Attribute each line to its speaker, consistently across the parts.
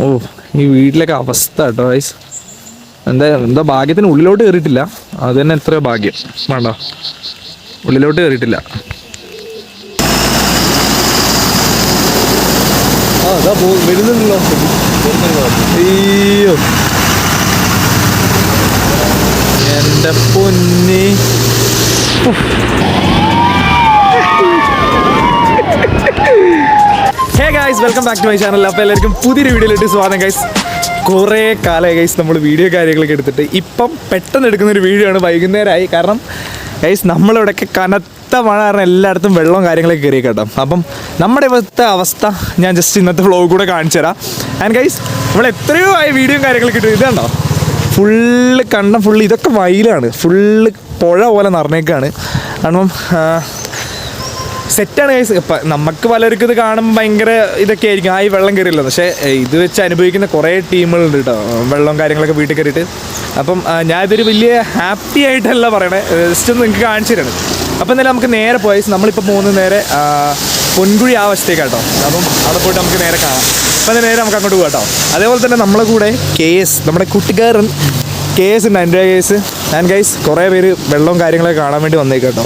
Speaker 1: ഓ ഈ വീട്ടിലൊക്കെ അവസ്ഥ കേട്ടോ ഗൈസ് എന്താ എന്താ ഭാഗ്യത്തിന് ഉള്ളിലോട്ട് കയറിയിട്ടില്ല അത് തന്നെ എത്രയോ ഭാഗ്യം. വേണ്ട. ഉള്ളിലോട്ട് കയറിയിട്ടില്ല
Speaker 2: വരുന്നുണ്ടല്ലോ.
Speaker 1: അയ്യോ. എന്റെ പൊന്നി. Hey guys welcome back to my channel അപ്പോൾ എല്ലാവർക്കും പുതിയൊരു വീഡിയോയിലിട്ട് സ്വാഗതം ഗൈസ് കുറേ കാലമായി ഗൈസ് നമ്മൾ വീഡിയോ കാര്യങ്ങളൊക്കെ എടുത്തിട്ട് ഇപ്പം പെട്ടെന്ന് എടുക്കുന്ന ഒരു വീഡിയോ ആണ് വൈകുന്നേരമായി. കാരണം ഗൈസ് നമ്മളിവിടെയൊക്കെ കനത്ത മഴ കാരണം എല്ലായിടത്തും വെള്ളവും കാര്യങ്ങളൊക്കെ കയറി കേട്ടോ. അപ്പം നമ്മുടെ ഇവിടുത്തെ അവസ്ഥ ഞാൻ ജസ്റ്റ് ഇന്നത്തെ വ്ളോഗ് കൂടെ കാണിച്ചു തരാം. ആൻഡ് ഗൈസ് നമ്മൾ എത്രയോ ആയി വീഡിയോയും കാര്യങ്ങളൊക്കെ ഇട്ടു ഇതാണോ ഫുള്ള് കണ്ടം ഫുള്ള് ഇതൊക്കെ വയലാണ്. ഫുള്ള് പുഴ പോലെ നിറഞ്ഞേക്കാണ്. കാരണം സെറ്റാണ് ഗൈസ് ഇപ്പം നമുക്ക് പലർക്കും ഇത് കാണുമ്പോൾ ഭയങ്കര ഇതൊക്കെ ആയിരിക്കും. ആ ഈ വെള്ളം കയറിയല്ലോ പക്ഷേ ഇത് വെച്ച് അനുഭവിക്കുന്ന കുറേ ടീമുകളുണ്ട് കേട്ടോ വെള്ളവും കാര്യങ്ങളൊക്കെ വീട്ടിൽ കയറിയിട്ട് അപ്പം ഞാൻ ഇതൊരു വലിയ ഹാപ്പി ആയിട്ടല്ല പറയണേ. ജസ്റ്റ് ഒന്ന് നിങ്ങൾക്ക് കാണിച്ചു തരണം. അപ്പം എന്നാലും നമുക്ക് നേരെ പോയി നമ്മളിപ്പോൾ പോകുന്ന നേരെ പൊൻകുഴി ആ വശത്തേക്കാട്ടോ അപ്പം അവിടെ പോയിട്ട് നമുക്ക് നേരെ കാണാം. അപ്പം നേരെ നമുക്ക് അങ്ങോട്ട് പോകാം കേട്ടോ അതേപോലെ തന്നെ നമ്മളെ കൂടെ കെ എസ് നമ്മുടെ കൂട്ടുകാരൻ കെ എസ് ഉണ്ട് എന്റെ കേസ് ഞാൻ ഗൈസ് കുറേ പേര് വെള്ളവും കാര്യങ്ങളൊക്കെ കാണാൻ വേണ്ടി വന്നേക്കാട്ടോ.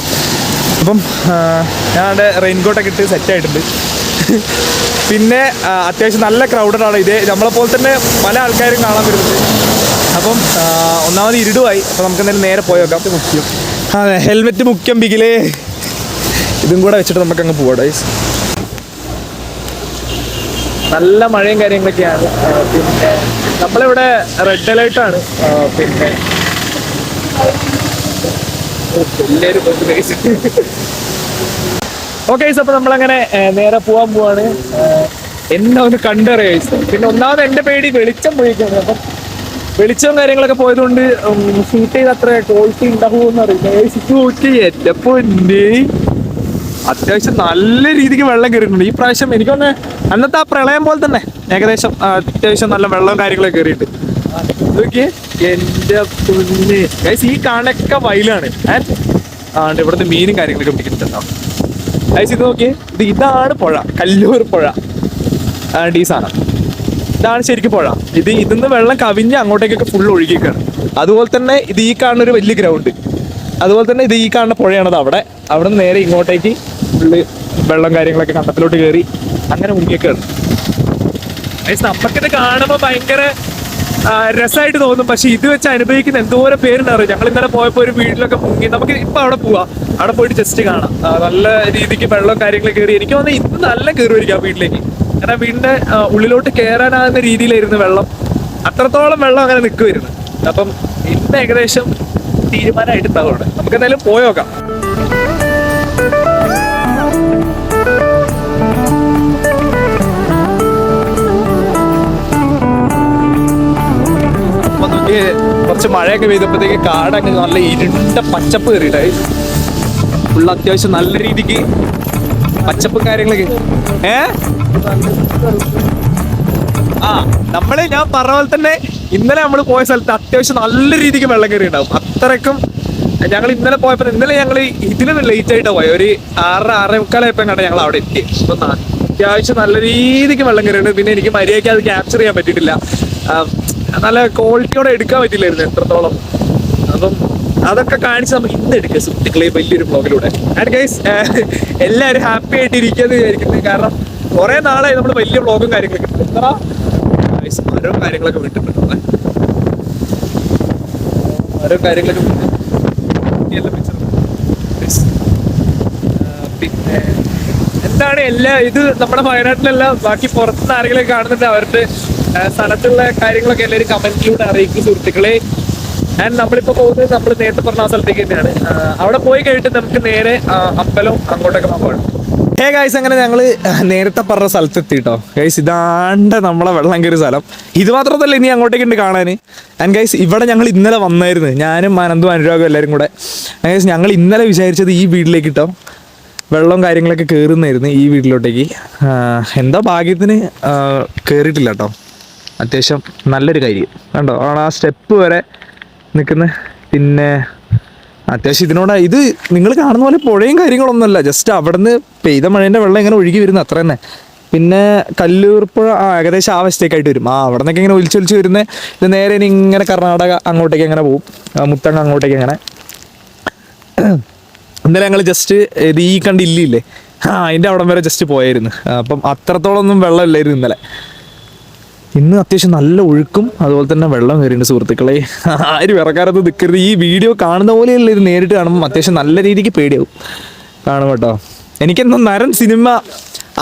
Speaker 1: അപ്പം ഞാനവിടെ റെയിൻകോട്ടൊക്കെ ഇട്ട് സെറ്റ് ആയിട്ടുണ്ട്. പിന്നെ അത്യാവശ്യം നല്ല ക്രൗഡഡ് ആണ്. ഇതേ നമ്മളെ പോലെ തന്നെ പല ആൾക്കാരും കാണാൻ വരുന്നുണ്ട്. അപ്പം ഒന്നാമത് ഇരുടുമായി അപ്പം നമുക്ക് എന്തായാലും നേരെ പോയി നോക്കാം. മുഖ്യം. അതെ ഹെൽമെറ്റ് മുഖ്യം ബിഗിലേ. ഇതും കൂടെ വെച്ചിട്ട് നമുക്ക് അങ്ങ് പോവാം ഡൈസ് നല്ല മഴയും കാര്യങ്ങളൊക്കെയാണ്. പിന്നെ നമ്മളിവിടെ റെഡ് അലേർട്ടാണ് പിന്നെ ഓക്കെ അപ്പൊ നമ്മളങ്ങനെ നേരെ പോവാൻ പോവാണ്. എന്നെ ഒന്ന് കണ്ടറിയാം പിന്നെ ഒന്നാമത് എന്റെ പേടി വെളിച്ചം പോയിക്കാണ്. അപ്പം വെളിച്ചവും കാര്യങ്ങളൊക്കെ പോയതുകൊണ്ട് ഷൂട്ട് ചെയ്ത് അത്ര ക്വാളിറ്റി ഉണ്ടാവുമെന്ന് അറിയില്ല. പൊന്നെ. അത്യാവശ്യം നല്ല രീതിക്ക് വെള്ളം കയറിയിട്ടുണ്ട്. ഈ പ്രാവശ്യം എനിക്കൊന്ന് അന്നത്തെ ആ പ്രളയം പോലെ തന്നെ. ഏകദേശം അത്യാവശ്യം നല്ല വെള്ളവും കാര്യങ്ങളൊക്കെ കയറിയിട്ട് എന്റെ പൊന്നെ. ഗൈസ് ഈ കണക്ക വയലാണ്. ആൻഡ് ആണ്ട് ഇവിടുത്തെ മീനും കാര്യങ്ങളൊക്കെ പിടിക്കുന്നുണ്ടാവും ഗൈസ് ഇത് നോക്കിയേ. ഇത് ഇതാണ് പുഴ. കല്ലൂർ പുഴ. ആണ്ട് ഈ സാധനം. ഇതാണ് ശരിക്കും പുഴ. ഇത് ഇതിന്ന് വെള്ളം കവിഞ്ഞ് അങ്ങോട്ടേക്കൊക്കെ ഫുൾ ഒഴുകിക്കാണ് അതുപോലെ തന്നെ ഇത് ഈ കാണുന്ന ഒരു വലിയ ഗ്രൗണ്ട് അതുപോലെ തന്നെ ഇത് ഈ കാണുന്ന പുഴയാണത് അവിടെ. അവിടെ നിന്ന് നേരെ ഇങ്ങോട്ടേക്ക് ഫുള്ള് വെള്ളം കാര്യങ്ങളൊക്കെ കണ്ടത്തിലോട്ട് കയറി അങ്ങനെ മുങ്ങിയൊക്കെയാണ് നമുക്കിത് കാണുമ്പോൾ ഭയങ്കര രസമായിട്ട് തോന്നും. പക്ഷെ ഇത് വെച്ച് അനുഭവിക്കുന്ന എന്തോരം പേരുണ്ടാവും ഞങ്ങൾ ഇന്നലെ പോയപ്പോ ഒരു വീട്ടിലൊക്കെ മുങ്ങി. നമുക്ക് ഇപ്പൊ അവിടെ പോവാം. അവിടെ പോയിട്ട് ജസ്റ്റ് കാണാം. നല്ല രീതിക്ക് വെള്ളം കാര്യങ്ങളൊക്കെ കയറി. എനിക്ക് തോന്നുന്നത് ഇന്ന് നല്ല കയറുമായിരിക്കും ആ വീട്ടിലേക്ക്. കാരണം വീടിന്റെ ഉള്ളിലോട്ട് കയറാനാകുന്ന രീതിയിലായിരുന്നു വെള്ളം. അത്രത്തോളം വെള്ളം അങ്ങനെ നിൽക്കുമായിരുന്നു അപ്പം ഇന്ന് ഏകദേശം തീരുമാനമായിട്ടുണ്ടാവും അവിടെ. നമുക്ക് എന്തായാലും പോയോക്കാം. നോക്കി കുറച്ച് മഴയൊക്കെ പെയ്തപ്പോഴത്തേക്ക് കാടങ്ങ് നല്ല ഇരുണ്ട പച്ചപ്പ് കയറിയിട്ടായി. ഫുള്ള് അത്യാവശ്യം നല്ല രീതിക്ക് പച്ചപ്പ് കാര്യങ്ങളൊക്കെ. ഏ? ആ നമ്മൾ ഞാൻ പറഞ്ഞ പോലെ തന്നെ ഇന്നലെ നമ്മൾ പോയ സ്ഥലത്ത് അത്യാവശ്യം നല്ല രീതിക്ക് വെള്ളം കയറി ഉണ്ടാവും അത്രക്കും ഞങ്ങൾ ഇന്നലെ പോയപ്പോൾ ഇന്നലെ ഞങ്ങൾ ഇതിലും ലേറ്റ് ആയിട്ടാ പോയത് ഒരു ആറര ആറേ മുക്കാലായപ്പോ കണ്ട ഞങ്ങൾ അവിടെ എത്തി അപ്പൊ അത്യാവശ്യം നല്ല രീതിക്ക് വെള്ളം കയറിയുണ്ട് പിന്നെ എനിക്ക് മര്യാദയ്ക്ക് അത് ക്യാപ്ചർ ചെയ്യാൻ പറ്റിയിട്ടില്ല. നല്ല ക്വാളിറ്റിയോടെ എടുക്കാൻ പറ്റില്ലായിരുന്നു എത്രത്തോളം. അപ്പം അതൊക്കെ കാണിച്ച് നമുക്ക് ഇന്ന് എടുക്കുക സുഹൃത്തുക്കളെ വലിയൊരു ബ്ലോഗിലൂടെ ആൻഡ് ഗൈസ് എല്ലാവരും ഹാപ്പി ആയിട്ട് ഇരിക്കുന്നത് വിചാരിക്കുന്നത് കാരണം കുറെ നാളായി നമ്മൾ വലിയ ബ്ലോഗും കാര്യങ്ങളൊക്കെ. എത്ര? ഗൈസ് മരവും കാര്യങ്ങളൊക്കെ വിട്ടിട്ടുണ്ട് മരവും കാര്യങ്ങളൊക്കെ പിന്നെ എന്താണ് എല്ലാ ഇത് നമ്മുടെ വയനാട്ടിലെല്ലാം ബാക്കി പുറത്തുനിന്ന് ആരെങ്കിലും കാണുന്നുണ്ട് അവരുടെ സ്ഥലത്തുള്ള കാര്യങ്ങളൊക്കെ എല്ലാവരും കമന്റിലൂടെ അറിയിക്കും സുഹൃത്തുക്കളെ. ആൻഡ് നമ്മളിപ്പോ പോകുന്നത് നമ്മൾ നേരത്തെ പറഞ്ഞ സ്ഥലത്തേക്ക് തന്നെയാണ്. അവിടെ പോയി കഴിഞ്ഞിട്ട് നമുക്ക് നേരെ അമ്പലം അങ്ങോട്ടൊക്കെ പോകണം ഹേ ഗൈസ് അങ്ങനെ ഞങ്ങൾ നേരത്തെ പറഞ്ഞ സ്ഥലത്ത് എത്തിട്ടോ. ഗൈസ് ഇതാണ്ട് നമ്മളെ വെള്ളം കയറിയ സ്ഥലം. ഇത് മാത്രമല്ല ഇനി അങ്ങോട്ടേക്ക് ഉണ്ട് കാണാൻ ആൻഡ് ഗൈസ് ഇവിടെ ഞങ്ങൾ ഇന്നലെ വന്നായിരുന്നു. ഞാനും അനന്തും അനുരാഗും എല്ലാവരും കൂടെ. ഗൈസ് ഞങ്ങൾ ഇന്നലെ വിചാരിച്ചത് ഈ വീട്ടിലേക്ക് ഇട്ടോ. വെള്ളവും കാര്യങ്ങളൊക്കെ കയറുന്നായിരുന്നു ഈ വീട്ടിലോട്ടേക്ക്. എന്താ ഭാഗ്യത്തിന് കയറിയിട്ടില്ല കേട്ടോ. അത്യാവശ്യം നല്ലൊരു കാര്യം കണ്ടോ? ആണ് ആ സ്റ്റെപ്പ് വരെ നിൽക്കുന്നത്. പിന്നെ അത്യാവശ്യം ഇതിനോട് ഇത് നിങ്ങൾ കാണുന്ന പോലെ പുഴയും കാര്യങ്ങളൊന്നുമല്ല. ജസ്റ്റ് അവിടുന്ന് പെയ്ത മഴേന്റെ വെള്ളം ഇങ്ങനെ ഒഴുകി വരുന്നു. അത്ര തന്നെ. പിന്നെ കല്ലൂർപ്പുഴ ആ ഏകദേശം ആ വശത്തേക്കായിട്ട് വരും. ആ അവിടെ നിന്നൊക്കെ ഇങ്ങനെ ഒലിച്ചൊലിച്ച് വരുന്നത് ഇത് നേരെ ഇനി ഇങ്ങനെ കർണാടക അങ്ങോട്ടേക്ക് അങ്ങനെ പോകും മുത്തങ്ങ അങ്ങോട്ടേക്ക് അങ്ങനെ. ഇന്നലെ ഞങ്ങൾ ജസ്റ്റ് ഇത് ഈ കണ്ട് ആ അതിന്റെ അവിടം വരെ ജസ്റ്റ് പോയായിരുന്നു. അപ്പം അത്രത്തോളം ഒന്നും വെള്ളമില്ലായിരുന്നു ഇന്നലെ. ഇന്ന് അത്യാവശ്യം നല്ല ഒഴുക്കും അതുപോലെ തന്നെ വെള്ളം കയറിയുണ്ട് സുഹൃത്തുക്കളെ. ആരും ഇറക്കാറത് നിൽക്കരുത് ഈ വീഡിയോ കാണുന്ന പോലെയല്ല ഇത് നേരിട്ട് കാണുമ്പോൾ അത്യാവശ്യം നല്ല രീതിക്ക് പേടിയാവും. കാണും കേട്ടോ. എനിക്കെന്തോ നരൻ സിനിമ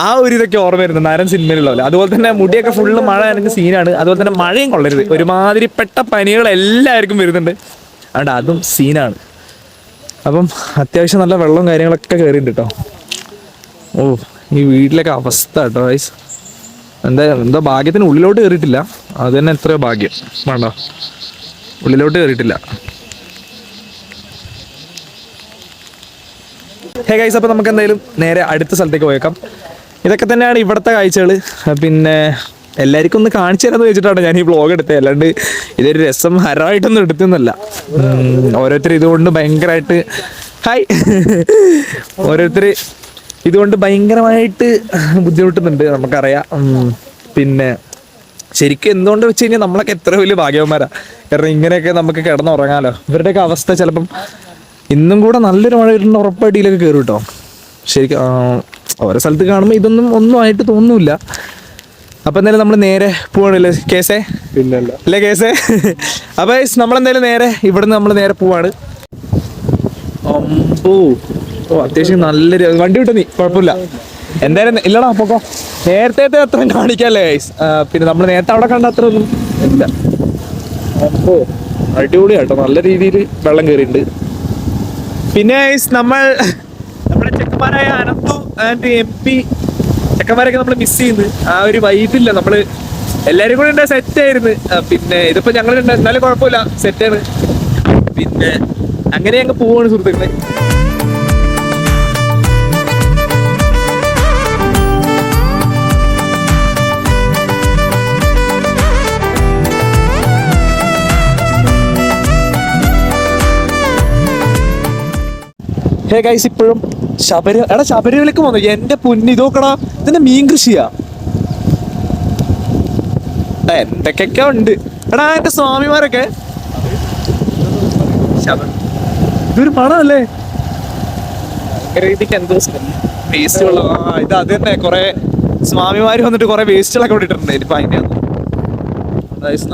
Speaker 1: ആ ഒരു ഇതൊക്കെ ഓർമ്മ വരുന്നത് നരൻ സിനിമയിലുള്ള പോലെ. അതുപോലെ തന്നെ മുടിയൊക്കെ ഫുള്ള് മഴ എനിക്ക് സീനാണ് അതുപോലെ തന്നെ മഴയും കൊള്ളരുത്. ഒരുമാതിരിപ്പെട്ട പനികൾ എല്ലാവർക്കും വരുന്നുണ്ട്. അതുകൊണ്ട് അതും സീനാണ് അപ്പം അത്യാവശ്യം നല്ല വെള്ളവും കാര്യങ്ങളൊക്കെ കയറിയിട്ടുണ്ട് കേട്ടോ. ഓ ഈ വീട്ടിലൊക്കെ അവസ്ഥ കേട്ടോ വൈസ് എന്താ എന്താ ഭാഗ്യത്തിന് ഉള്ളിലോട്ട് കയറിയിട്ടില്ല അത് തന്നെ എത്രയോ ഭാഗ്യം. വേണ്ട. ഉള്ളിലോട്ട് കയറിയിട്ടില്ല ഹേ ഗൈസ് അപ്പോൾ നമുക്ക് എന്തായാലും നേരെ അടുത്ത സ്ഥലത്തേക്ക് പോയേക്കാം. ഇതൊക്കെ തന്നെയാണ് ഇവിടുത്തെ കാഴ്ചകൾ. പിന്നെ എല്ലാവർക്കും ഒന്ന് കാണിച്ചു തരാമെന്ന് വെച്ചിട്ടാണ് ഞാൻ ഈ വ്ളോഗ് എടുത്തത്. അല്ലാണ്ട് ഇതൊരു രസം ഹരമായിട്ടൊന്നും എടുത്തെന്നല്ല. ഓരോരുത്തർ ഇതുകൊണ്ട് ഭയങ്കരമായിട്ട് ഹായ് ഓരോരുത്തർ ഇതുകൊണ്ട് ഭയങ്കരമായിട്ട് ബുദ്ധിമുട്ടുന്നുണ്ട് നമുക്കറിയാം. പിന്നെ ശരിക്കും എന്തുകൊണ്ട് വെച്ച് കഴിഞ്ഞാൽ നമ്മളൊക്കെ എത്ര വലിയ ഭാഗ്യവന്മാരാ. കാരണം ഇങ്ങനെയൊക്കെ നമുക്ക് കിടന്നുറങ്ങാലോ. ഇവരുടെയൊക്കെ അവസ്ഥ ചിലപ്പം ഇന്നും കൂടെ നല്ലൊരു മഴ വരുന്ന ഉറപ്പായിട്ട് ഇതിലൊക്കെ കയറും കേട്ടോ ശരിക്കും ഓരോ സ്ഥലത്ത് കാണുമ്പോൾ ഇതൊന്നും ഒന്നും ആയിട്ട് തോന്നുന്നില്ല അപ്പൊ എന്തായാലും നമ്മൾ നേരെ പോവാണല്ലേ കേസേ?
Speaker 2: പിന്നല്ല.
Speaker 1: അല്ലേ കേസേ? അപ്പൊ നമ്മളെന്തായാലും നേരെ ഇവിടുന്ന് നമ്മൾ നേരെ പോവാണ്. അമ്പോ. ഓ അത്യാവശ്യം നല്ലൊരു വണ്ടി വിട്ടു നീ കുഴപ്പമില്ല. എന്തായാലും ഇല്ലടാ പൊക്കോ. നേരത്തെ അത്ര കാണിക്കല്ലേ പിന്നെ നമ്മൾ നേരത്തെ അവിടെ കണ്ട അത്ര ഒന്നും ഇല്ല. അമ്പോ അടിപൊളിയാട്ടോ. നല്ല രീതിയിൽ വെള്ളം കയറിയിട്ടുണ്ട് പിന്നെ നമ്മൾ നമ്മുടെ ചെക്കന്മാരായ അനന്തു ആൻഡ് എം പി ചെക്കന്മാരൊക്കെ നമ്മൾ മിസ് ചെയ്യുന്നു. ആ ഒരു വൈബില്ല നമ്മൾ എല്ലാരും കൂടെ ഉണ്ടായ സെറ്റ് ആയിരുന്നു. പിന്നെ ഇതിപ്പോ ഞങ്ങൾ എന്നാലും കുഴപ്പമില്ല സെറ്റാണ് പിന്നെ അങ്ങനെ അങ്ങ് പോവാണ് സുഹൃത്തുക്കളെ. ഹേ ഗൈസ് ഇപ്പോഴും ശബരി എടാ ശബരിമലക്ക് വന്നു എന്റെ പൊന്നി ഇതോക്കടാ ഇതിന്റെ മീൻ കൃഷിയാ? എന്തൊക്കെയൊക്കെ ഉണ്ട്? എടാ എന്റെ സ്വാമിമാരൊക്കെ? ഇതൊരു പണമല്ലേ രീതിക്ക് എന്തോ വേസ്റ്റ് ഉള്ള ആ ഇത് അത് തന്നെ. കുറെ സ്വാമിമാര് വന്നിട്ട് കുറെ വേസ്റ്റുകളൊക്കെ ഇട്ടിട്ടുണ്ട്. ഇനിയിപ്പോ അതിന്റെ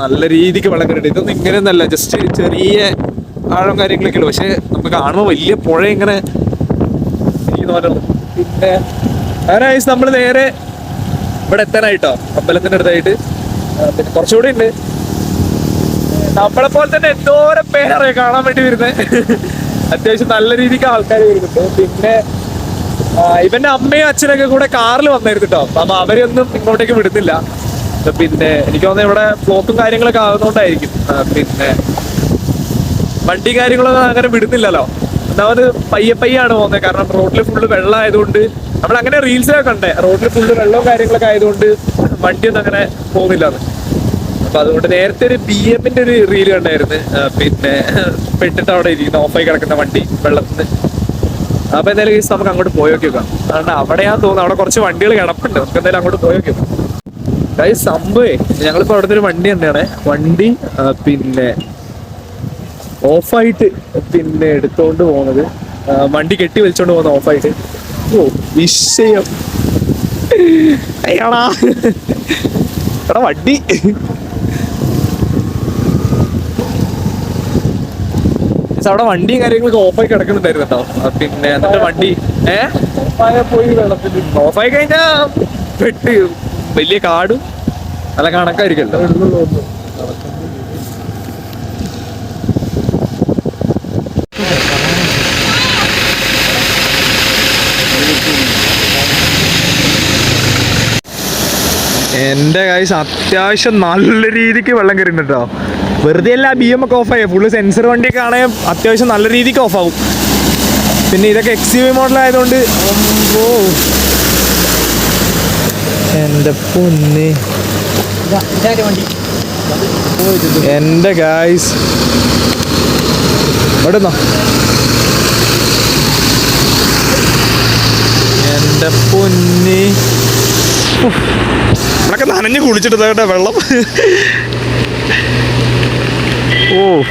Speaker 1: നല്ല രീതിക്ക് വെള്ളം കയറിയിട്ട് ഇതൊന്നും ഇങ്ങനെയൊന്നല്ല ജസ്റ്റ് ചെറിയ ആഴം കാര്യങ്ങളൊക്കെ ഉള്ളു. പക്ഷെ നമുക്ക് കാണുമ്പോൾ വലിയ പുഴ ഇങ്ങനെ ഉണ്ട്. പിന്നെ അങ്ങനെ നമ്മൾ നേരെ ഇവിടെ എത്താനായിട്ടോ? അമ്പലത്തിന്റെ അടുത്തായിട്ട്. പിന്നെ കുറച്ചുകൂടി ഉണ്ട്. നമ്മളെ പോലെ തന്നെ എന്തോരം പേരറിയാം കാണാൻ വേണ്ടി വരുന്നത് അത്യാവശ്യം നല്ല രീതിക്ക് ആൾക്കാർ വരുന്നുണ്ട്. പിന്നെ ഇവന്റെ അമ്മയും അച്ഛനൊക്കെ കൂടെ കാറിൽ വന്നായിരുന്നു കേട്ടോ അപ്പൊ അവരൊന്നും ഇങ്ങോട്ടേക്ക് വിടുന്നില്ല. പിന്നെ എനിക്ക് തോന്നുന്നത് ഇവിടെ ഫ്ലോക്കും കാര്യങ്ങളൊക്കെ ആകുന്നോണ്ടായിരിക്കും പിന്നെ വണ്ടി കാര്യങ്ങളൊന്നും അങ്ങനെ വിടുന്നില്ലല്ലോ. ഒന്നാമത് പയ്യെ പയ്യാണ് പോകുന്നത് കാരണം റോഡിൽ ഫുള്ള് വെള്ളം ആയതുകൊണ്ട് നമ്മൾ അങ്ങനെ റീൽസിലൊക്കെ കണ്ടേ. റോഡിൽ ഫുള്ള് വെള്ളവും കാര്യങ്ങളൊക്കെ ആയതുകൊണ്ട് വണ്ടിയൊന്നും അങ്ങനെ പോകുന്നില്ലാന്ന്. അപ്പൊ അതുകൊണ്ട് നേരത്തെ ഒരു ബി എമ്മിന്റെ ഒരു റീൽ കണ്ടായിരുന്നു. പിന്നെ പെട്ടിട്ട് അവിടെ ഇരിക്കുന്ന ഓഫായി കിടക്കുന്ന വണ്ടി വെള്ളത്തിന് അപ്പൊ എന്തായാലും guys നമുക്ക് അങ്ങോട്ട് പോയി നോക്കി കാരണം അവിടെയാ തോന്നുന്നു. അവിടെ കുറച്ച് വണ്ടികൾ കിടപ്പുണ്ട്. നമുക്ക് എന്തായാലും അങ്ങോട്ട് പോയി നോക്കി സംഭവേ ഞങ്ങളിപ്പോ അവിടുത്തെ ഒരു വണ്ടി തന്നെയാണ് വണ്ടി പിന്നെ ഓഫായിട്ട് പിന്നെ എടുത്തോണ്ട് പോകുന്നത് വണ്ടി കെട്ടി വലിച്ചോണ്ട് പോകുന്ന ഓഫായിട്ട്. ഓ വിഷയം. അയ്യാടാ. എടാ വണ്ടി. അവിടെ വണ്ടിയും കാര്യങ്ങളൊക്കെ ഓഫായി കിടക്കുന്നുണ്ടായിരുന്നു കേട്ടോ പിന്നെ എന്നിട്ട് വണ്ടി
Speaker 2: പോയി വെള്ളത്തിൽ.
Speaker 1: ഓഫായി കഴിഞ്ഞാ പെട്ട് വലിയ കാടും നല്ല കണക്കായിരിക്കല്ലോ എന്റെ കാഴ്ച അത്യാവശ്യം നല്ല രീതിക്ക് വെള്ളം കയറിയിട്ടുണ്ട് കേട്ടോ വെറുതെ അല്ല ബി എം ഒക്കെ ഓഫായി ഫുള്ള് സെൻസർ വണ്ടി ആണെങ്കിൽ അത്യാവശ്യം നല്ല രീതിക്ക് ഓഫാവും പിന്നെ ഇതൊക്കെ എക്സ് യു വി മോഡൽ ആയതുകൊണ്ട് ഓ. എന്റെ പൊന്ന്. എന്റെ ഗായ്സ് എവിടെന്നോ? എന്റെ പൊന്നി. നനഞ്ഞ് കുളിച്ചിട്ട് തേട്ടെ വെള്ളം. ഓ.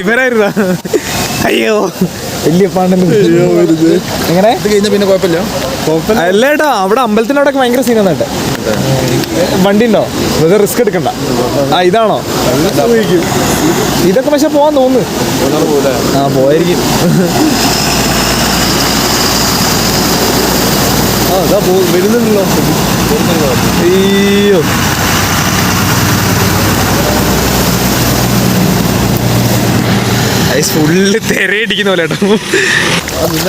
Speaker 1: ഇവരായിരുന്നാ? അയ്യോ. വലിയ പാണ്ടൻ എങ്ങനെ?
Speaker 2: ഇത് കഴിഞ്ഞാൽ പിന്നെ കുഴപ്പമില്ല.
Speaker 1: അല്ല ഏട്ടാ അവിടെ അമ്പലത്തിനോടൊക്കെ ഭയങ്കര സീനാണ് വണ്ടി ഉണ്ടോ വെറുതെ റിസ്ക് എടുക്കണ്ട. ആ ഇതാണോ? ഇതൊക്കെ പക്ഷെ പോവാൻ തോന്നുന്നു. ആ പോയിരിക്കും
Speaker 2: ആ അതാ പോ വരുന്നുണ്ടല്ലോ
Speaker 1: അയ്യോ. ഫുള്ള് തെരയടിക്കുന്ന പോലെ കേട്ടോ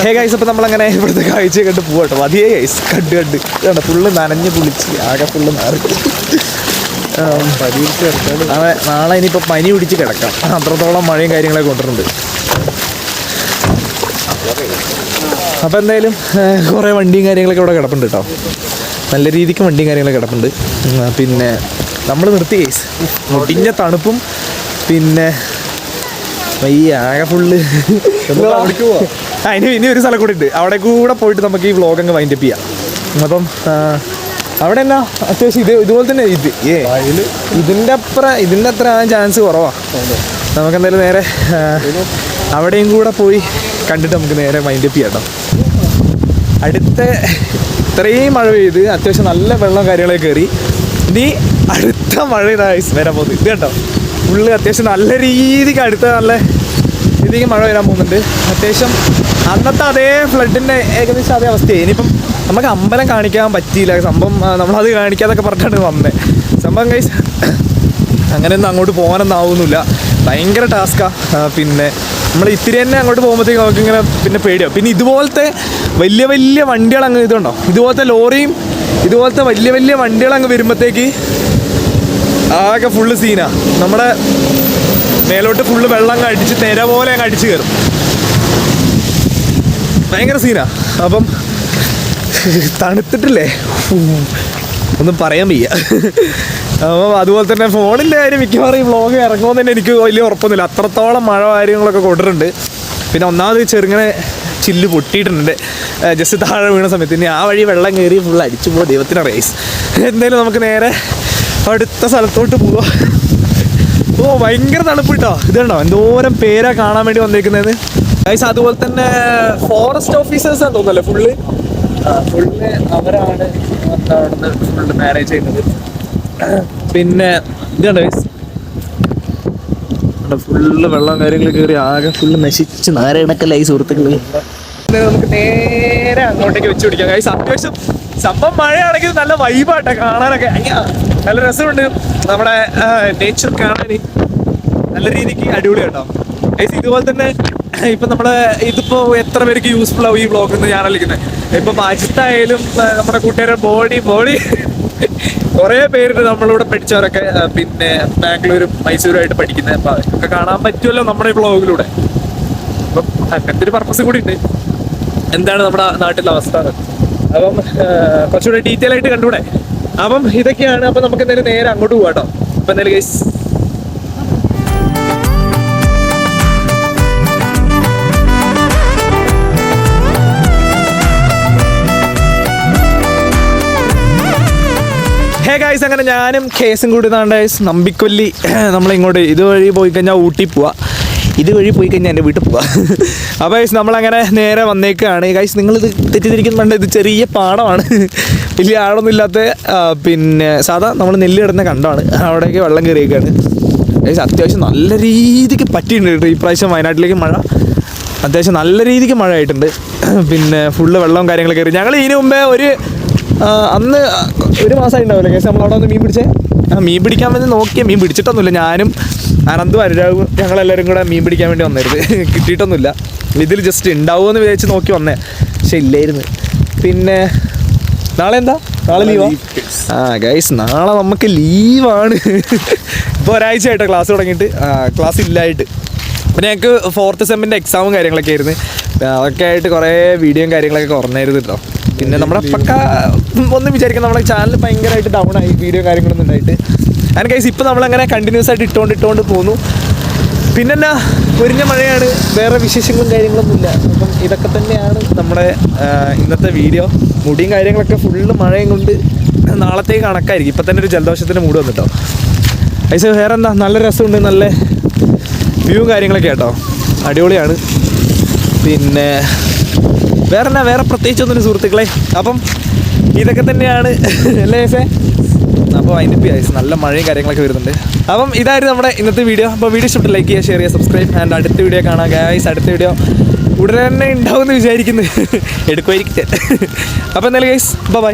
Speaker 1: ഹേ ഗൈസ് അപ്പോൾ നമ്മളങ്ങനെ ഇവിടുത്തെ കാഴ്ച കണ്ട് പോകട്ടോ അതേ ഗൈസ് കണ്ട് കണ്ട്. ഇതാണ് ഫുള്ള് നനഞ്ഞ് കുളിച്ച് ആകെ ഫുള്ള് നാറി. നാളെ നാളെ ഇനിയിപ്പോൾ പനി പിടിച്ച് കിടക്കാം. അത്രത്തോളം മഴയും കാര്യങ്ങളൊക്കെ കൊണ്ടിട്ടുണ്ട് അപ്പോൾ എന്തായാലും കുറേ വണ്ടിയും കാര്യങ്ങളൊക്കെ ഇവിടെ കിടപ്പുണ്ട് കേട്ടോ നല്ല രീതിക്ക് വണ്ടിയും കാര്യങ്ങളൊക്കെ കിടപ്പുണ്ട്. പിന്നെ നമ്മൾ നിർത്തി കേസ് മുടിഞ്ഞ തണുപ്പും പിന്നെ വയ്യ ആകെ ഫുള്ള്. ആ ഇനി ഇനി ഒരു സ്ഥലം കൂടി ഉണ്ട്. അവിടെ കൂടെ പോയിട്ട് നമുക്ക് ഈ വ്ളോഗ് അങ്ങ് വൈൻഡപ്പ് ചെയ്യാം. അപ്പം അവിടെ എന്നാ? അത്യാവശ്യം ഇത് ഇതുപോലെ തന്നെ ഇത്. ഏ ഇതിന്റെ അപ്പുറ ഇതിന്റെ അത്ര ആ ചാൻസ് കുറവാ. നമുക്ക് എന്തായാലും നേരെ അവിടെയും കൂടെ പോയി കണ്ടിട്ട് നമുക്ക് നേരെ മൈൻഡപ്പ് ചെയ്യാം കേട്ടോ അടുത്ത ഇത്രയും മഴ പെയ്ത് അത്യാവശ്യം നല്ല വെള്ളം കാര്യങ്ങളൊക്കെ കയറി. ഇനി അടുത്ത മഴ ഇതായി വരാൻ പോകുന്നത്. ഇത് കേട്ടോ ഫുള്ള് അത്യാവശ്യം നല്ല രീതിക്ക് അടുത്ത നല്ല രീതിക്ക് മഴ വരാൻ പോകുന്നുണ്ട്. അത്യാവശ്യം അന്നത്തെ അതേ ഫ്ലഡിന്റെ ഏകദേശം അതേ അവസ്ഥയായി ഇനിയിപ്പം നമുക്ക് അമ്പലം കാണിക്കാൻ പറ്റിയില്ല. സംഭവം നമ്മളത് കാണിക്കാതൊക്കെ പറഞ്ഞിട്ടാണ് വന്നത് സംഭവം കൈസ് അങ്ങനെയൊന്നും അങ്ങോട്ട് പോകാനൊന്നും ആവുന്നില്ല ഭയങ്കര ടാസ്ക്കാണ് പിന്നെ നമ്മൾ ഇത്തിരി തന്നെ അങ്ങോട്ട് പോകുമ്പോഴത്തേക്ക് നമുക്ക് ഇങ്ങനെ പിന്നെ പേടിയാവും പിന്നെ ഇതുപോലത്തെ വലിയ വലിയ വണ്ടികൾ അങ്ങ് ഇതുണ്ടോ? ഇതുപോലത്തെ ലോറിയും ഇതുപോലത്തെ വലിയ വലിയ വണ്ടികൾ അങ്ങ് വരുമ്പോഴത്തേക്ക് ആകെ ഫുള്ള് സീനാ നമ്മുടെ മേലോട്ട് ഫുള്ള് വെള്ളം അടിച്ച് തിര പോലെ അങ്ങ് അടിച്ച് കയറും. ഭയങ്കര സീനാ അപ്പം തണുത്തിട്ടില്ലേ? ഒന്നും പറയാൻ വയ്യ. അപ്പം അതുപോലെ തന്നെ ഫോണിന്റെ കാര്യം മിക്കവാറും ഈ വ്ളോഗ് ഇറങ്ങുമെന്ന് തന്നെ എനിക്ക് വലിയ ഉറപ്പൊന്നുമില്ല. അത്രത്തോളം മഴ കാര്യങ്ങളൊക്കെ കൊണ്ടിട്ടുണ്ട്. പിന്നെ ഒന്നാമത് ചെറുങ്ങനെ ചില്ല് പൊട്ടിയിട്ടുണ്ട്. ജസ്റ്റ് താഴെ വീണ സമയത്ത്. ഇനി ആ വഴി വെള്ളം കയറി ഫുൾ അടിച്ചു പോകും ദൈവത്തിന്റെ റേസ് എന്തായാലും നമുക്ക് നേരെ അടുത്ത സ്ഥലത്തോട്ട് പോവാ. ഓ ഭയങ്കര തണുപ്പ് കേട്ടോ ഇതുണ്ടോ? എന്തോരം പേരാ കാണാൻ വേണ്ടി വന്നേക്കുന്നത് ഗൈസ് അതുപോലെ തന്നെ ഫോറസ്റ്റ് ഓഫീസേഴ്സ് ആണ് തോന്നല്ലേ ഫുള്ള് ഫുള്ള് അവരാണ് അവിടുന്ന് ഫുള്ള് മാനേജ് ചെയ്യുന്നത്. പിന്നെ ഇതുണ്ട് ഗൈസ് ഫുള്ള് വെള്ളം കാര്യങ്ങൾ കയറി ആകെ ഫുള്ള് നശിച്ച് നാരകണക്കല്ലായി സുഹൃത്തുക്കൾ നമുക്ക് നേരെ അങ്ങോട്ടേക്ക് വെച്ച് പിടിക്കാം. ഗൈസ് അത്യാവശ്യം സംഭവം മഴയാണെങ്കിൽ നല്ല വൈബാട്ടെ കാണാനൊക്കെ. നല്ല രസമുണ്ട്. നമ്മുടെ നേച്ചർ കാണാൻ നല്ല രീതിക്ക് അടിപൊളി കേട്ടോ. ഇതുപോലെ തന്നെ ഇപ്പൊ നമ്മൾ ഇതിപ്പോ എത്ര പേർക്ക് യൂസ്ഫുൾ ആവും ഈ ബ്ലോഗ് എന്ന് ഞാൻ അറിയിക്കുന്നത് ഇപ്പൊ അജിത്തായാലും നമ്മുടെ കൂട്ടുകാരെ ബോഡി ബോഡി കുറെ പേരുണ്ട് നമ്മളിവിടെ പഠിച്ചവരൊക്കെ പിന്നെ ബാംഗ്ലൂരും മൈസൂരുമായിട്ട് പഠിക്കുന്നത് അപ്പൊ അതൊക്കെ കാണാൻ പറ്റുമല്ലോ നമ്മുടെ ഈ ബ്ലോഗിലൂടെ അപ്പം അങ്ങനത്തെ ഒരു പർപ്പസ് കൂടി ഉണ്ട്. എന്താണ് നമ്മുടെ നാട്ടിലെ അവസ്ഥ. അപ്പം കുറച്ചുകൂടെ ഡീറ്റെയിൽ ആയിട്ട് കണ്ടൂടെ അപ്പം ഇതൊക്കെയാണ് അപ്പം നമുക്ക് എന്തായാലും നേരെ അങ്ങോട്ട് പോകാം കേട്ടോ അപ്പം എന്തായാലും ഗൈസ് ഹേ അങ്ങനെ ഞാനും കേസും കൂടി താണ്ട് നമ്പിക്കൊല്ലി നമ്മളിങ്ങോട്ട് ഇതുവഴി പോയി കഴിഞ്ഞാൽ ഊട്ടി പോവാ. ഇതുവഴി പോയി കഴിഞ്ഞാൽ എന്റെ വീട്ടിൽ പോവാ. അപ്പോൾ ഗൈസ് നമ്മളങ്ങനെ നേരെ വന്നേക്കാണ്. ഗൈസ് നിങ്ങളിത് തെറ്റിദ്ധരിക്കുന്നുണ്ട്. ഇത് ചെറിയ പാടമാണ് വലിയ ആഴൊന്നും ഇല്ലാത്ത പിന്നെ സാധാ നമ്മൾ നെല്ല് കിടന്ന കണ്ടാണ്. അവിടേക്ക് വെള്ളം കയറിയേക്കാണ്. ഗൈസ് അത്യാവശ്യം നല്ല രീതിക്ക് പറ്റിയിട്ടുണ്ട് കേട്ടോ. ഈ പ്രാവശ്യം വയനാട്ടിലേക്ക് മഴ. അത്യാവശ്യം നല്ല രീതിക്ക് മഴ ആയിട്ടുണ്ട്. പിന്നെ ഫുള്ള് വെള്ളവും കാര്യങ്ങളൊക്കെ കയറി. ഞങ്ങൾ ഇതിനു മുമ്പേ ഒരു അന്ന് ഒരു മാസമായി ഉണ്ടാവില്ല കേസ് നമ്മൾ അവിടെ മീൻ പിടിച്ചേ? മീൻ പിടിക്കാൻ വേണ്ടി നോക്കിയ മീൻ പിടിച്ചിട്ടൊന്നുമില്ല. ഞാനും അനന്തും അനുരാഗും ഞങ്ങളെല്ലാവരും കൂടെ മീൻ പിടിക്കാൻ വേണ്ടി വന്നായിരുന്നു കിട്ടിയിട്ടൊന്നുമില്ല. ഇതിൽ ജസ്റ്റ് ഉണ്ടാവുമെന്ന് വിചാരിച്ച് നോക്കി വന്നേ. പക്ഷെ ഇല്ലായിരുന്നു. പിന്നെ നാളെ എന്താ? നാളെ ലീവാ ആ? ഗൈസ് നാളെ നമുക്ക് ലീവാണ് ഇപ്പോൾ ഒരാഴ്ച ആയിട്ടോ ക്ലാസ് തുടങ്ങിയിട്ട്. ക്ലാസ് ഇല്ലായിട്ട്. പിന്നെ ഞങ്ങൾക്ക് ഫോർത്ത് സെമ്മിന്റെ എക്സാമും കാര്യങ്ങളൊക്കെ ആയിരുന്നു. അതൊക്കെ ആയിട്ട് കുറേ വീഡിയോയും കാര്യങ്ങളൊക്കെ കുറഞ്ഞായിരുന്നു കേട്ടോ പിന്നെ നമ്മുടെ പക്ക ഒന്നും വിചാരിക്കാം നമ്മുടെ ചാനൽ ഭയങ്കരമായിട്ട് ഡൗൺ ആയി. വീഡിയോ കാര്യങ്ങളൊന്നും ഉണ്ടായിട്ട്. ആൻഡ് ഗൈസ് ഇപ്പോൾ നമ്മളങ്ങനെ കണ്ടിന്യൂസ് ആയിട്ട് ഇട്ടുകൊണ്ട് ഇട്ടുകൊണ്ട് പോന്നു. പിന്നെ എന്നാ പൊരിഞ്ഞ മഴയാണ്. വേറെ വിശേഷങ്ങളും കാര്യങ്ങളൊന്നും ഇല്ല അപ്പം ഇതൊക്കെ തന്നെയാണ് നമ്മുടെ ഇന്നത്തെ വീഡിയോ മുടിയും കാര്യങ്ങളൊക്കെ ഫുള്ള് മഴയും കൊണ്ട് നാളത്തേക്ക് കണക്കായിരിക്കും. ഇപ്പം തന്നെ ഒരു ജലദോഷത്തിന്റെ മൂഡ് വന്നിട്ടോ. ഐസ് വേറെ എന്താ നല്ല രസമുണ്ട്. നല്ല വ്യൂവും കാര്യങ്ങളൊക്കെ കേട്ടോ അടിപൊളിയാണ്. പിന്നെ വേറെ എന്നാ വേറെ പ്രത്യേകിച്ചൊന്നും സുഹൃത്തുക്കളെ. അപ്പം ഇതൊക്കെ തന്നെയാണ്. അല്ലേ അപ്പോൾ അതിന്റെ ഐസ് നല്ല മഴയും കാര്യങ്ങളൊക്കെ വരുന്നുണ്ട്. അപ്പം ഇതായിരുന്നു നമ്മുടെ ഇന്നത്തെ വീഡിയോ. അപ്പോൾ വീഡിയോ ഇഷ്ടപ്പെട്ട് ലൈക്ക് ചെയ്യുക ഷെയർ ചെയ്യുക സബ്സ്ക്രൈബ് ആൻഡ് അടുത്ത വീഡിയോ കാണാം ഗൈസ് അടുത്ത വീഡിയോ ഉടനെ തന്നെ ഉണ്ടാവുമെന്ന് വിചാരിക്കുന്നു. എടുക്കുമായിരിക്കും അപ്പോൾ എന്തായാലും ഗൈസ് ബൈ